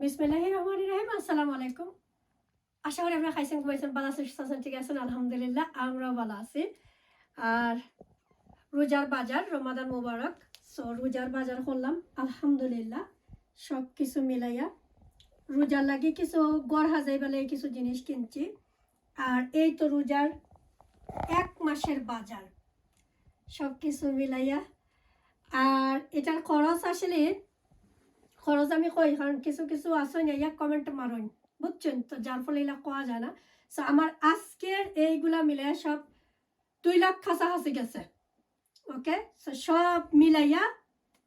বিসমিল্লাহি রহমানির রহিম আসসালামু আলাইকুম আশা করি আপনারা খাইছেন, ঘুমাইছেন, ভালো আছেন, সুস্থ ঠিক আছেন, আলহামদুলিল্লাহ, আমরাও ভালো আছি। আর রোজার বাজার, রমাদান মোবারক। সো রোজার বাজার করলাম, আলহামদুলিল্লাহ সব কিছু মিলাইয়া। রোজার লাগে কিছু গড় হাজাই বেলে কিছু জিনিস কিনছি। আর এই তো রোজার এক মাসের বাজার। সব কিছু মিলাইয়া। আর এটার খরচ আসলে খরচ আমি কই কারণ কিছু কিছু আছে না ইয়া কমেন্ট মারুন বুঝছেন? তো যার ফলে এগুলা কোয়া যায় না। সো আমার আজকের এইগুলা মিলে সব দুই লাখ কাছাকাছি গেছে। ওকে সো সব মিলাইয়া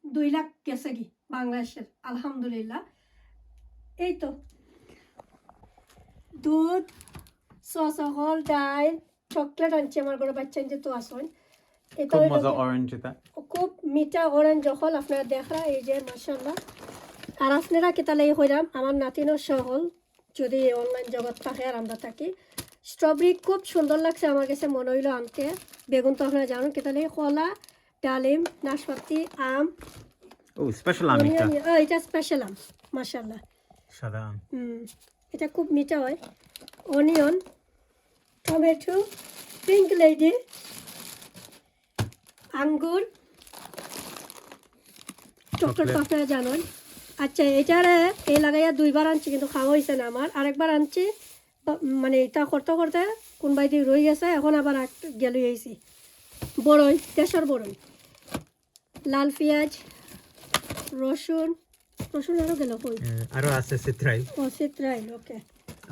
দুই লাখ গেছে কি বাংলাদেশের আলহামদুলিল্লাহ। এই তো। দুধ সসকল ডাইল চকলেট আনছি আমার ঘরে বাচ্চা যে তো আসুন এটা খুব মজা অরেঞ্জ এটা। খুব মিঠা অরেঞ্জ হল আপনারা দেখা এই যে মাসাল্লাহ আর আপনারা কেতালাই হইরাম? আমার নাতিনও সহল যদি অনলাইন জগৎ থাকে আর আমরা থাকি। স্ট্রবেরি খুব সুন্দর লাগছে আমার কাছে মনে হইল আনতে। বেগুন তো আপনারা জানেন কেতালাই কলা ডালিম নাশপাতি আম। ও স্পেশাল আম এটা এটা স্পেশাল আম মাসাল্লাহ সাদা আম। হুম এটা খুব মিঠা হয়। অনিয়ন টমেটো পিঙ্ক লেডি আঙ্গুর চকলেট. আপনারা জানেন। আচ্ছা এটারে এই লাগাইয়া দুইবার আনছি কিন্তু খাওয়া হয়েছে না আমার। আরেকবার আনছি মানে এটা করতে করতে কোনবাই দিয়ে রয়ে গেছে এখন আবার গেল আইছি বড়ই দেশের বড়ই লাল পেঁয়াজ রসুন রসুন আরও গেল কই? আরও আছে সিত্রাই ও চিত্রাইল ওকে।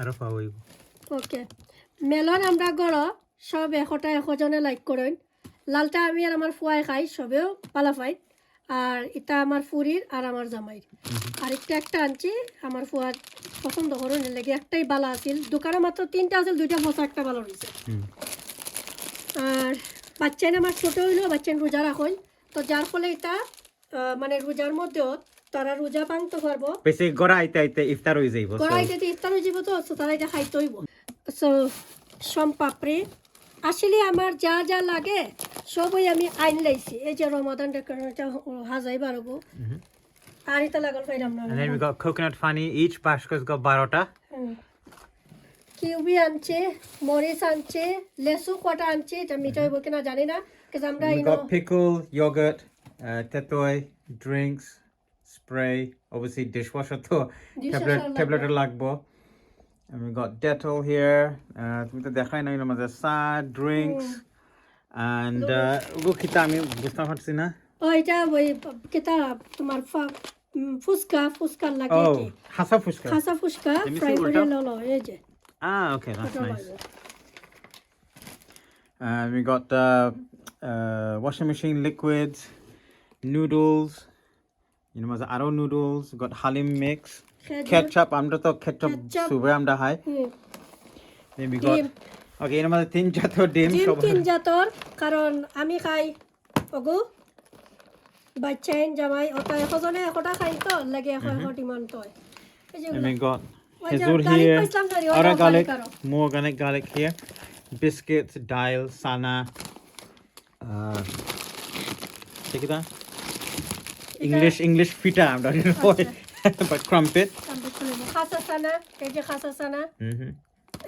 আরও পাওয়াই ওকে। মেলন আমরা গড় সব এশটা এশজনে লাইক করেন। লালটা আমি আর আমার ফুয়াই খাই সবেও পালা পাই আর এটা আমার ফুরির আর আমার জামাইর আর একটা একটা আনছি আমার ফুয়ার পছন্দ করেন লেগে একটাই বালা আছিল। দোকানে মাত্র তিনটা আছিল দুইটা বছর একটা ভালো রয়েছে আর বাচ্চাইন আমার ছোট হইলেও বাচ্চাইন রোজা রাখেন তো যার ফলে এটা মানে রোজার মধ্যেও তারা রোজা ভাঙতে পারব। বেশি গড়া আইতে আইতে ইফতার হয়ে যাইব কড়াই যদি ইফতার হয়ে যাব তো তারা এটা খাইতে হইব। সো সম পাপড়ি। আসলে আমার যা যা লাগে সবই আমি আইন লাইছি। এই যে রমাদান হাজাই বাড়বো আর এটা লাগল পাইলাম কোকোনাট পানি ইচ বাসকস গ 12টা কিউবি আনছে মরিচ আনছে লেসু কটা আনছে এটা মিটাই বলে কিনা জানি না। কে আমরা ইনো পিকল ইয়োগার্ট টেটয় ড্রিঙ্কস স্প্রে অবশ্যই ডিশওয়াশার তো ট্যাবলেট লাগবো। And we've got Dettol here. Uh, with the Dehainainamaza side, drinks. Mm. Uh, ওগো খিতা আমি বুঝতে পারছি না ও এটা ওই কিতা তোমার ফা- উম, ফুচকা ফুচকার লাগে Oh, কি হাসা ফুচকা খাসা phuchka Let me fry see, করে উল্টা। ললো এই যে Ah, okay, that's ওটা nice. লাগবে। Uh, we got uh, uh, washing machine liquids, noodles, you know, was arrow noodles, we got halim mix, খেজুর, ketchup, আমরা তো ketchup Ketchup. সুবে আমরা খাই হুম, then we got okay এর মধ্যে তিন জাতীয় ডিম ডিম সব তিন জাতর কারণ আমি খাই ওগো বাচ্চাইন জামাই ওটা এশজনে এশটা খাই তো লাগে এশ এশ ডিমান got ওই যে খেজুর here other garlic garlic আরও। more organic garlic here biscuits dial sana uh take it English English fita I'm not আচ্ছা। but crumpet আমি শুনব। খাসা সানা এই যে খাসা সানা mm-hmm.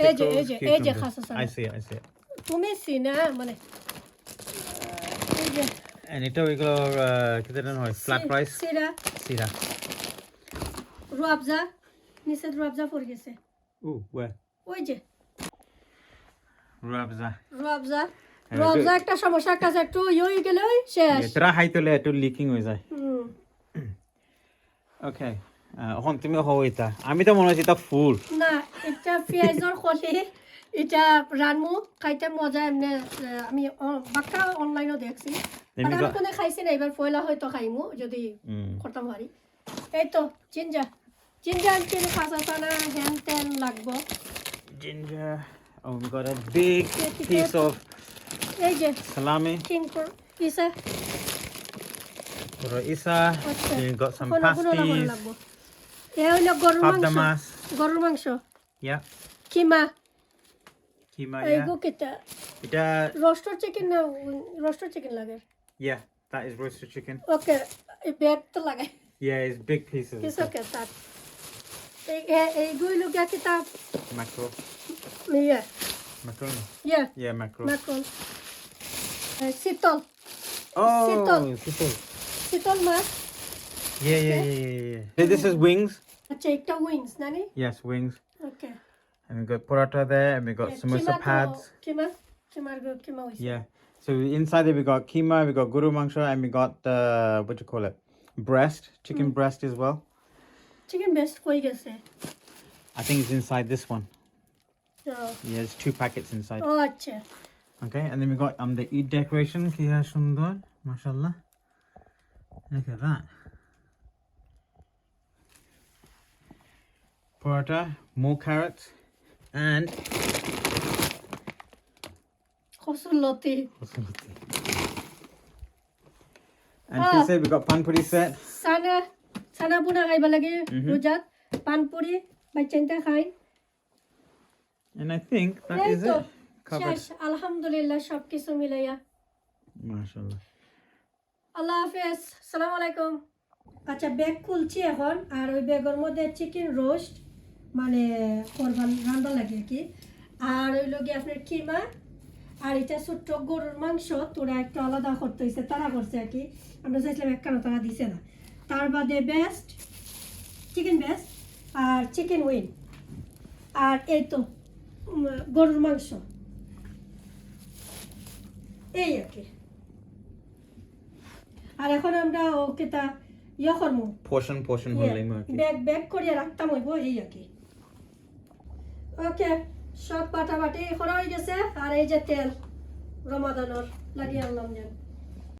এই যে এই যে এই যে খাসা. তুমি সিনা মানে এই যে এটা ওইগুলো কি জানেন হয়? ফ্ল্যাট প্রাইস সিরা। সিরা। রুয়াবজা নিচে রুয়াবজা পড়ে গেছে। ও ওয়ে ওই যে। রুয়াবজা। রুয়াবজা। রুয়াবজা একটা সমস্যার কাছে একটু ইয়ে গেলে হাইতলে একটু লিকিং হয়ে যায়। ওকে এখন তুমি হও এটা। আমি তো মনে হচ্ছে এটা ফুল। না এটা পেঁয়াজর কলি এটা রানমু খাইতে মজা এমনি আমি বাক্কা অনলাইনও দেখছি। আমি কোনে খাইছি না এবার পয়লা হয়তো খাইমু যদি করতে পারি এই তো জিঞ্জা জিঞ্জা আনছি খাসা চানা হ্যান তেন লাগবো। ginger oh we got a big piece of এই যে salami. for isa আচ্ছা। then got some pasties. এ হইল গরুর মাংস pabdamas গরুর মাংস yeah কিমা kima এই yeah গো কেটা এটা রোস্টার চিকেন না রোস্টার চিকেন লাগে yeah that is roasted chicken okay এই ব্যাগ তো লাগাই yeah it's big pieces It's okay, that. এই এ- এইগুলো গিয়া কিতাব Mackerel. ইয়ে Mackerel. ইয়ে Yeah, mackerel. মাখন শীতল oh, Sitol. sitol. শীতল মাছ Yeah, yeah, yeah, yeah, yeah. Hey, This is wings. আচ্ছা একটা উইংস নানি Yes, wings. Okay And we got paratha there, and we got samosa pads. কিমা কিমার গো কিমা হইছে Yeah. So inside there we got keema, we got guru mangsha, and we got uh, what do you call it? Breast, chicken breast as well. Chicken best কই গেছে I think it's inside this one. O, Yeah, there's two packets inside. ও আচ্ছা Okay, and then we got um the Eid decoration. Kiya sundar, mashallah. Look at that. Paratha, more carrots, and কসুর and Ah. she we got panpuri set. সানা সানা বুনা খাইবা লাগে Mhm. রোজাত পানপুরি বাচ্চাইনটা খাই And I think that is it. Covered. শেষ আলহামদুলিল্লাহ সব কিছু মিলাইয়া Mashallah. আল্লাহ হাফেজ সালাম আলাইকুম আচ্ছা ব্যাগ খুলছি এখন আর ওই ব্যাগের মধ্যে চিকেন রোস্ট মানে করবার রান্না লাগে আর কি। আর ওই লগে আপনার কিমা আর এটা ছোট্ট গরুর মাংস তোরা একটু আলাদা করতে হয়েছে তারা করছে আর কি। আমরা চাইছিলাম একখানা তারা দিছে না। তার বাদে বেস্ট চিকেন বেস্ট আর চিকেন উইন আর এই তো গরুর মাংস। এই আর কি। আর এখন আমরা ওকে তা ইয়ে করব holding market. ব্যাগ ব্যাগ করিয়া রাখতাম হইব এই আর কি। ওকে সব পাটাপাটি করা হয়ে গেছে। আর এই যে তেল রমাদানোর লাগিয়ে আনলাম যেন